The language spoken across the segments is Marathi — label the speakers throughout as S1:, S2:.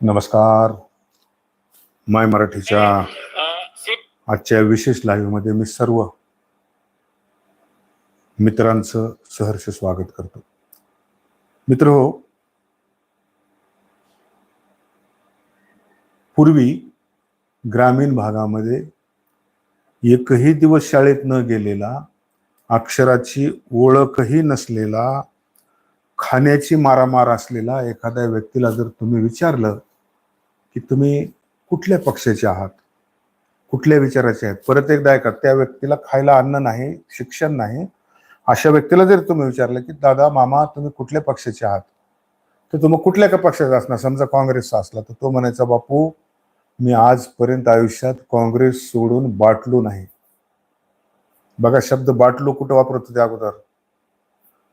S1: नमस्कार. माय मराठीच्या आजच्या विशेष लाईव्हमध्ये मी सर्व मित्रांचं सहर्ष स्वागत करतो. मित्र हो पूर्वी ग्रामीण भागामध्ये एकही दिवस शाळेत न गेलेला अक्षराची ओळखही नसलेला खाण्याची मारामार असलेला एखाद्या व्यक्तीला जर तुम्ही विचारलं की तुम्ही कुठल्या पक्षाचे आहात? कुठल्या विचाराचे आहेत? परत एकदा ऐका त्या व्यक्तीला खायला अन्न नाही शिक्षण नाही. अशा व्यक्तीला जर तुम्ही विचारलं की दादा मामा तुम्ही कुठल्या पक्षाचे आहात? तर तुम्ही कुठल्या का पक्षाचा असणार? समजा काँग्रेसचा असला तर तो म्हणायचा बापू मी आजपर्यंत आयुष्यात काँग्रेस सोडून बाटलो नाही. बघा शब्द बाटलो कुठं वापरत होते अगोदर?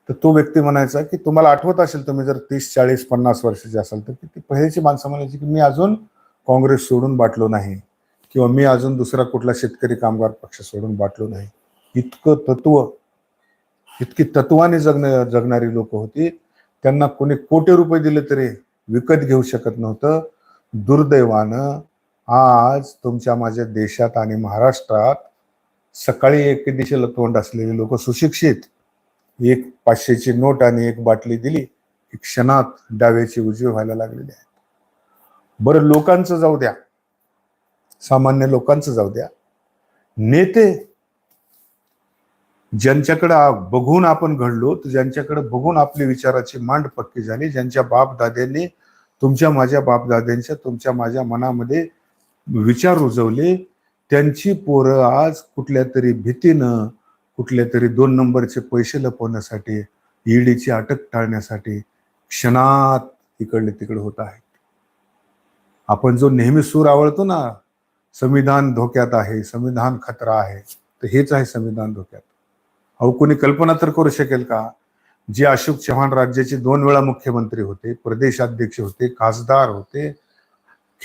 S1: तर तो व्यक्ती म्हणायचा की तुम्हाला आठवत असेल तुम्ही जर तीस चाळीस पन्नास वर्षाचे असाल तर ती पहिल्याची माणसं म्हणायची की मी अजून काँग्रेस सोडून बाटलो नाही किंवा मी अजून दुसरा कुठला शेतकरी कामगार पक्ष सोडून बाटलो नाही. इतकं तत्व इतकी तत्वाने जगण जगणारी लोक होती. त्यांना कोणी कोटी रुपये दिले तरी विकत घेऊ शकत नव्हतं. दुर्दैवानं आज तुमच्या माझ्या देशात आणि महाराष्ट्रात सकाळी एके दिशेला तोंड असलेले लोक सुशिक्षित एक पाचशेची नोट आणि एक बाटली दिली की क्षणात डाव्याची उजवी व्हायला लागलेली आहे. बरं लोकांचं जाऊ द्या. सामान्य लोकांचं जाऊ द्या. नेते ज्यांच्याकडे बघून आपण घडलो तर ज्यांच्याकडे बघून आपली विचाराची मांड पक्की झाली ज्यांच्या बापदाद्यांनी तुमच्या माझ्या बापदाद्यांच्या तुमच्या माझ्या मनामध्ये विचार रुजवले त्यांची पोरं आज कुठल्या तरी भीतीनं कुठल्या तरी दोन नंबरचे पैसे लपवण्यासाठी ईडीची अटक टाळण्यासाठी क्षणात इकडले तिकडे होत आहेत. आपण जो नेहमी सूर आवळतो ना संविधान धोक्यात आहे संविधान खतरा आहे तर हेच आहे संविधान धोक्यात. अहो कोणी कल्पना तर करू शकेल का? जे अशोक चव्हाण राज्याचे दोन वेळा मुख्यमंत्री होते प्रदेशाध्यक्ष होते खासदार होते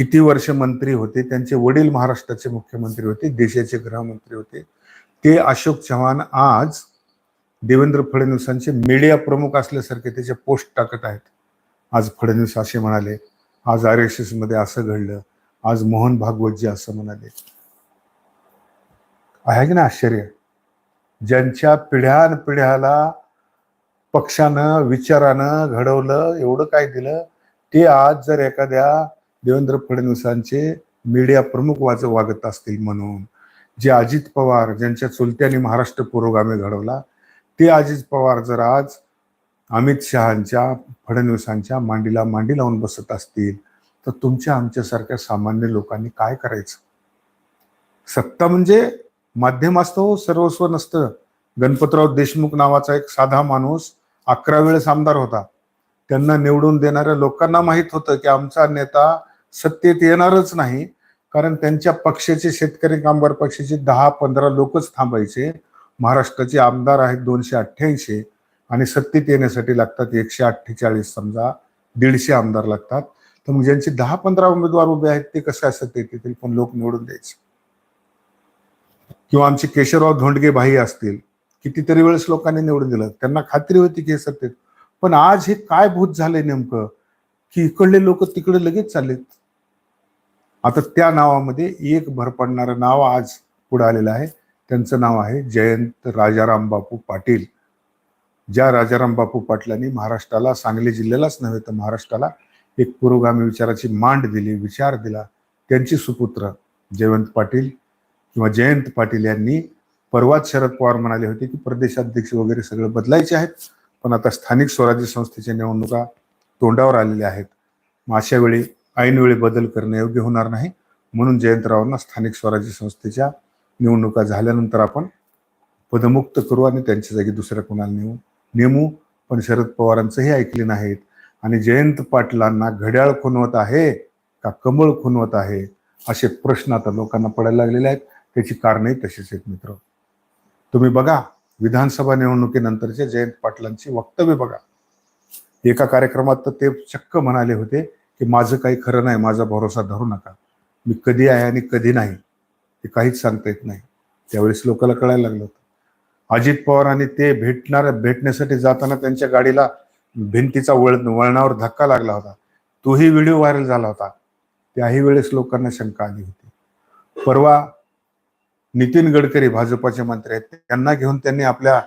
S1: किती वर्ष मंत्री होते त्यांचे वडील महाराष्ट्राचे मुख्यमंत्री होते देशाचे गृहमंत्री होते. ते अशोक चव्हाण आज देवेंद्र फडणवीसांचे मीडिया प्रमुख असल्यासारखे त्याचे पोस्ट टाकत आहेत. आज फडणवीस असे म्हणाले आज आर एस एसमध्ये असं घडलं आज मोहन भागवतजी असं म्हणाले. आहे की ना आश्चर्य? ज्यांच्या पिढ्यान पिढ्याला पक्षानं विचारानं घडवलं एवढं काय दिलं ते आज जर एखाद्या देवेंद्र फडणवीसांचे मीडिया प्रमुख वाच वागत असतील म्हणून. जे अजित पवार ज्यांच्या चुलत्याने महाराष्ट्र पुरोगामी घडवला ते अजित पवार जर आज अमित शहांच्या फडणवीसांच्या मांडीला मांडी लावून बसत असतील तर तुमच्या आमच्यासारख्या सामान्य लोकांनी काय करायचं? सत्ता म्हणजे माध्यम असतो सर्वस्व नसतं. गणपतराव देशमुख नावाचा एक साधा माणूस अकरा वेळेस आमदार होता. त्यांना निवडून देणाऱ्या लोकांना माहीत होतं की आमचा नेता सत्तेत येणारच नाही. कारण त्यांच्या पक्षाचे शेतकरी कामगार पक्षाचे दहा पंधरा लोकच थांबायचे. महाराष्ट्राचे आमदार आहेत दोनशे अठ्ठ्याऐंशी आणि सत्तेत येण्यासाठी लागतात एकशे अठ्ठेचाळीस समजा दीडशे आमदार लागतात. तर मग ज्यांचे दहा पंधरा उमेदवार उभे आहेत ते कसे असतात येतील पण लोक निवडून द्यायचे. किंवा आमचे केशवराव धोंडगे भाई असतील कितीतरी वेळेस लोकांनी निवडून दिलं. त्यांना खात्री होती की हे सत्तेत. पण आज हे काय भूत झालंय नेमकं? की इकडले लोक तिकडे लगेच चाललेत. आता त्या नावामध्ये एक भर पडणारं नाव आज पुढे आलेलं आहे. त्यांचं नाव आहे जयंत राजाराम बापू पाटील. ज्या राजाराम बापू पाटलांनी महाराष्ट्राला सांगली जिल्ह्यालाच नव्हे तर महाराष्ट्राला एक पुरोगामी विचाराची मांड दिली विचार दिला. त्यांची सुपुत्र जयवंत पाटील किंवा जयंत पाटील यांनी परवाच शरद पवार म्हणाले होते की प्रदेशाध्यक्ष वगैरे सगळं बदलायचे आहेत पण आता स्थानिक स्वराज्य संस्थेच्या निवडणुका तोंडावर आलेल्या आहेत. मग अशा वेळी ऐनवेळी बदल करणे योग्य होणार नाही. म्हणून जयंतरावांना स्थानिक स्वराज्य संस्थेच्या निवडणुका झाल्यानंतर आपण पदमुक्त करू आणि त्यांच्या जागी दुसऱ्या कोणाला नेऊ नेमू. पण शरद पवारांचंही ऐकले नाहीत. आणि जयंत पाटलांना घड्याळ खुनवत आहे का कमळ खुनवत आहे असे प्रश्न आता लोकांना पडायला लागलेले आहेत. त्याची कारणंही तशीच आहेत मित्र. तुम्ही बघा विधानसभा निवडणुकीनंतरच्या जयंत पाटलांची वक्तव्य बघा. एका कार्यक्रमात तर ते चक्क म्हणाले होते की माझं काही खरं नाही माझा भरोसा धरू नका. मी कधी आहे आणि कधी नाही ते काहीच सांगता येत नाही. त्यावेळेस लोकांना कळायला लागलं होतं. अजित पवार आणि ते भेटणार भेटण्यासाठी जाताना त्यांच्या गाडीला भिंतीचा वळ वळणावर धक्का लागला होता. तोही व्हिडिओ व्हायरल झाला होता. त्याही वेळेस लोकांना शंका आली होती. परवा नितीन गडकरी भाजपाचे मंत्री आहेत त्यांना घेऊन त्यांनी आपल्या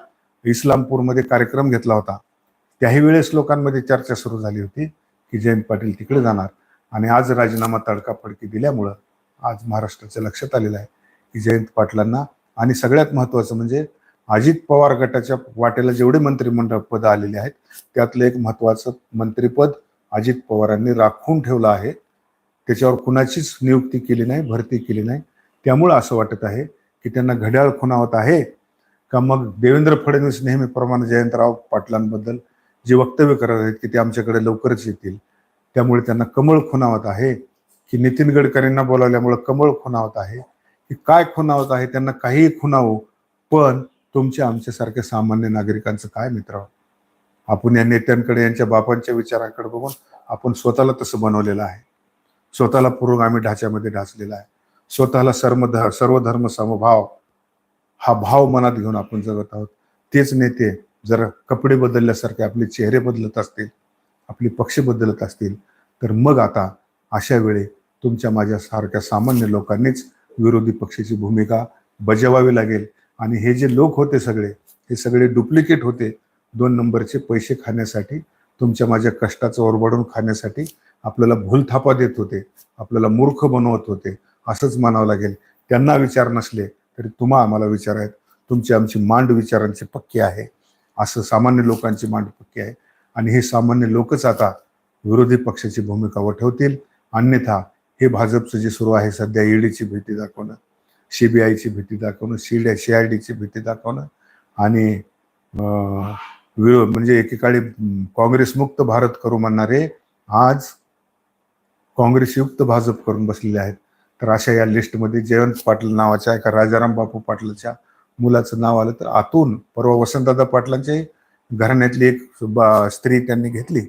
S1: इस्लामपूरमध्ये कार्यक्रम घेतला होता. त्याही वेळेस लोकांमध्ये चर्चा सुरू झाली होती. की जयंत पाटील तिकडे जाणार. आणि आज राजीनामा तडकाफडकी दिल्यामुळं आज महाराष्ट्राच्या लक्षात आलेलं आहे की जयंत पाटलांना आणि सगळ्यात महत्त्वाचं म्हणजे अजित पवार गटाच्या वाटेला जेवढे मंत्रिमंडळ पद आलेले आहेत त्यातलं एक महत्त्वाचं मंत्रिपद अजित पवारांनी राखून ठेवलं आहे. त्याच्यावर कुणाचीच नियुक्ती केली नाही भरती केली नाही. त्यामुळं असं वाटत आहे की त्यांना घड्याळ खुणावत आहे. का मग देवेंद्र फडणवीस नेहमीप्रमाणे जयंतराव पाटलांबद्दल जे वक्तव्य करत आहेत की ते आमच्याकडे लवकरच येतील. त्यामुळे त्यांना कमळ खुणावत आहे की नितीन गडकरींना बोलावल्यामुळं कमळ खुणावत आहे की काय खुणावत आहे त्यांना काहीही खुणावं पण तुमच्या आमच्यासारख्या सामान्य नागरिकांचं काय मित्र? आपण या नेत्यांकडे यांच्या बापांच्या विचारांकडे बघून आपण स्वतःला तसं बनवलेलं आहे. स्वतःला पुरोगामी ढाच्यामध्ये ढाचलेला आहे. स्वतःला सर्व ध सर्व धर्म समभाव हा भाव मनात घेऊन आपण जगत आहोत. तेच नेते जर कपडे बदलल्यासारखे आपले चेहरे बदलत असतील आपले पक्ष बदलत असतील तर मग आता अशा वेळी तुमच्या माझ्यासारख्या सामान्य लोकांनीच विरोधी पक्षाची भूमिका बजावावी लागेल. आणि हे जे लोक होते सगळे हे सगळे डुप्लिकेट होते. दोन नंबरचे पैसे खाण्यासाठी तुमच्या माझ्या कष्टाचं ओरबाडून खाण्यासाठी आपल्याला भूलथापा देत होते आपल्याला मूर्ख बनवत होते. असंच म्हणावं लागेल. त्यांना विचार नसले तरी तुम्हा आम्हाला विचार आहेत. तुमची आमची मांड विचारांची पक्की आहे. असं सामान्य लोकांची मांडपक्की आहे. आणि हे सामान्य लोकच आता विरोधी पक्षाची भूमिका वठवतील. अन्यथा हे भाजपचं जे सुरू आहे सध्या ईडीची भीती दाखवणं सीबीआयची भीती दाखवणं सी सी आय डीची भीती दाखवणं आणि अं, म्हणजे एकेकाळी काँग्रेसमुक्त भारत करू म्हणणारे आज काँग्रेसयुक्त भाजप करून बसलेले आहेत. तर अशा या लिस्टमध्ये जयंत पाटील नावाच्या एका राजाराम बापू पाटलाच्या मुलाचं नाव आलं तर आतून परवा वसंतदादा पाटलांचे घराण्यातली एक बा- स्त्री त्यांनी घेतली.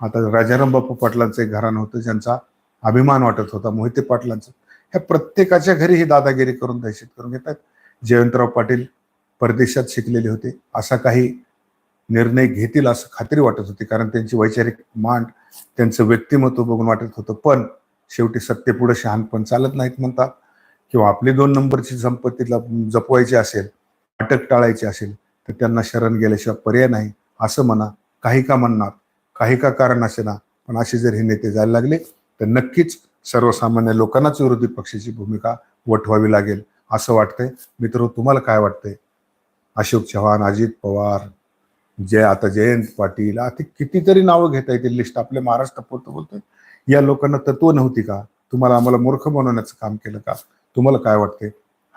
S1: आता राजाराम बापू पाटलांचं एक घराणं होतं ज्यांचा अभिमान वाटत होता मोहिते पाटलांचं. ह्या प्रत्येकाच्या घरी ही दादागिरी करून दहशत करून घेतात. जयंतराव पाटील परदेशात शिकलेले होते. असा काही निर्णय घेतील असं खात्री वाटत होती कारण त्यांची वैचारिक मांड त्यांचं व्यक्तिमत्व बघून वाटत होतं. पण शेवटी सत्तेपुढे शहाणपण चालत नाहीत म्हणतात. किंवा आपली दोन नंबरची संपत्तीला जपवायची असेल अटक टाळायची असेल तर त्यांना शरण गेल्याशिवाय पर्याय नाही असं म्हणा. काही का म्हणणार काही का कारण असे ना पण असे जर हे नेते जायला लागले तर नक्कीच सर्वसामान्य लोकांनाच विरोधी पक्षाची भूमिका वठवावी लागेल असं वाटतंय. मित्र तुम्हाला काय वाटतंय? अशोक चव्हाण अजित पवार जय आता जयंत पाटील आता कितीतरी नावं घेता येतील लिस्ट आपल्या महाराष्ट्रापुरतं बोलतोय. या लोकांना तत्व नव्हती का? तुम्हाला आम्हाला मूर्ख बनवण्याचं काम केलं का? तुम्हाला काय वाटते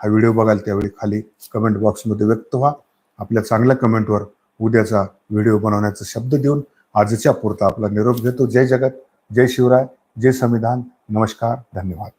S1: हा व्हिडिओ बघाल त्यावेळी खाली कमेंट बॉक्समध्ये व्यक्त व्हा. आपल्या चांगल्या कमेंटवर उद्याचा व्हिडिओ बनवण्याचा शब्द देऊन आजच्या पुरता आपला निरोप घेतो. जय जगत जय शिवराय जय संविधान. नमस्कार धन्यवाद.